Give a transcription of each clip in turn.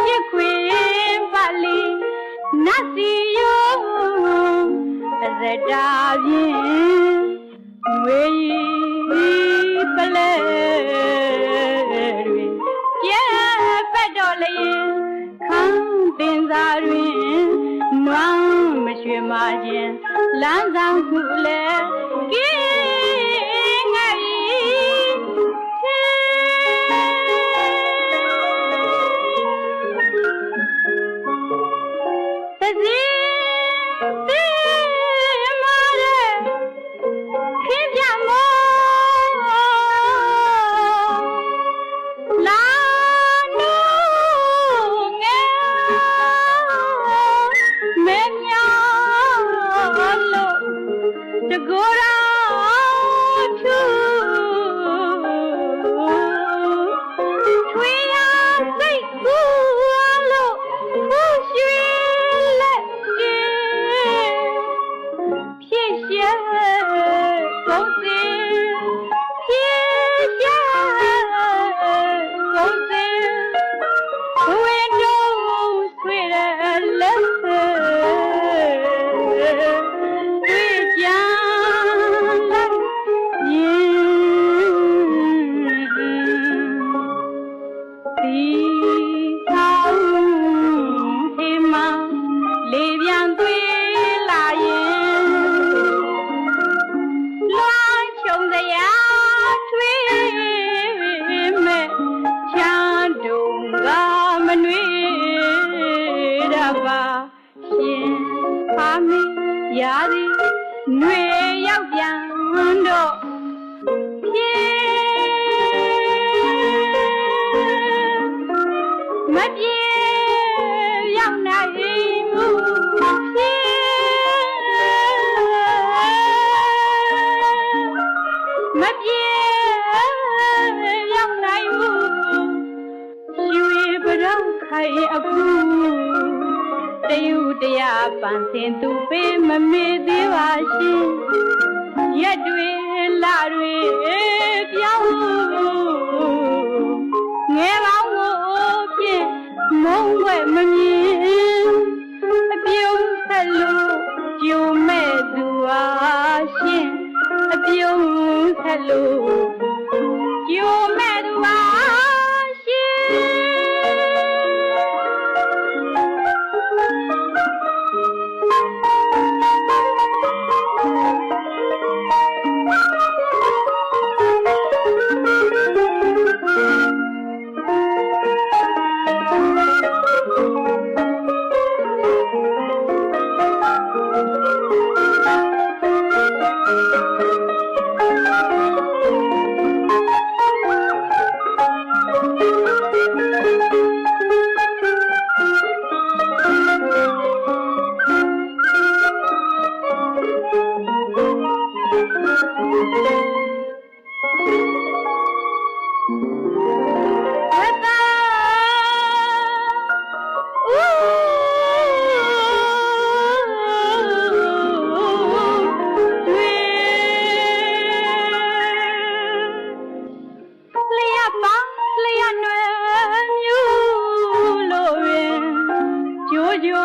မြူလို့ရင်ကြိုးကြိုးချိန်ငိမ့်တန်သာမြည်လွင်ရစ်ခွေပါလီနတ်စီယောအဇတာပြင်းငွေပလဲတွေပြဲပက်တော်လျင်ခံတင်သာတွင်နွမ်းမရွှေမခြင်းလမ်းဆောင်မှုလဲ တ ရင်ဒီဆောင်ဟေမလေပြန်သွေးလာရင်လွှမ်းချုံစရာထွေးမဲ့ချမ်းတုံကမနွေတပါရှင်ဖာမီရာသည်ຫນွေရောက်ပြန်တော့ ပြေရောက်နိုင်မှုရွှေပရောင်းခိုင်အခုတယုတရားပန်စင်သူပေးမမေ့သေးပါရှင်ရက်တွေ ဆ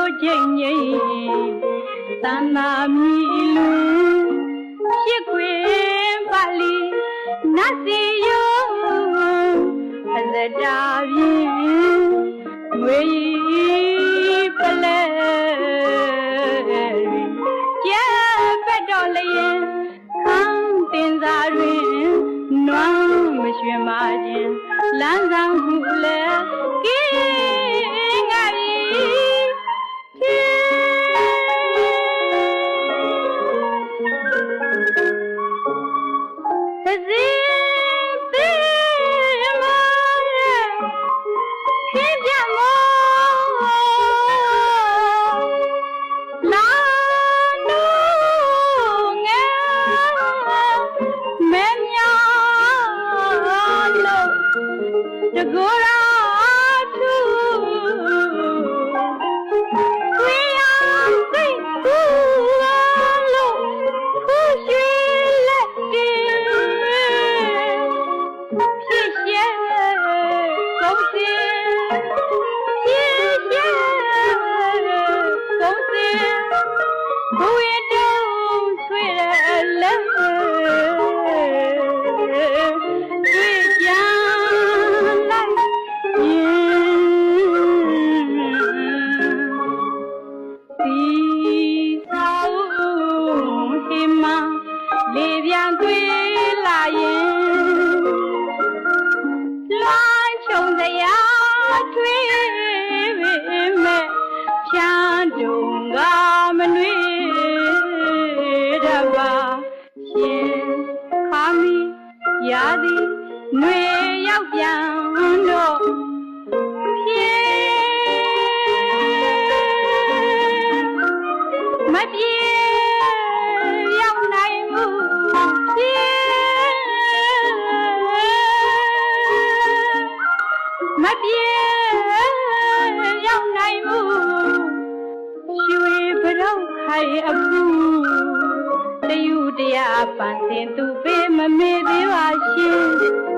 ကြိုးချိန်ငိမ့်တန်သာမြည်လွင်ဖြစ်ခွေပါလီနတ်စီယောအဇတာပြင်းငွေပလဲကျဲပက်တော်လျင်ခံတင်သာတွင်နွမ်းမရွှင်ပါခြင်းလမ်းဆောင်မှုလဲက see. မပြေရောက်နိုင်ဘူးရွှေဘရောက်ခိုင်အခုတယူတရားပန်စင်သူပေးမမေ့သေးပါရှင်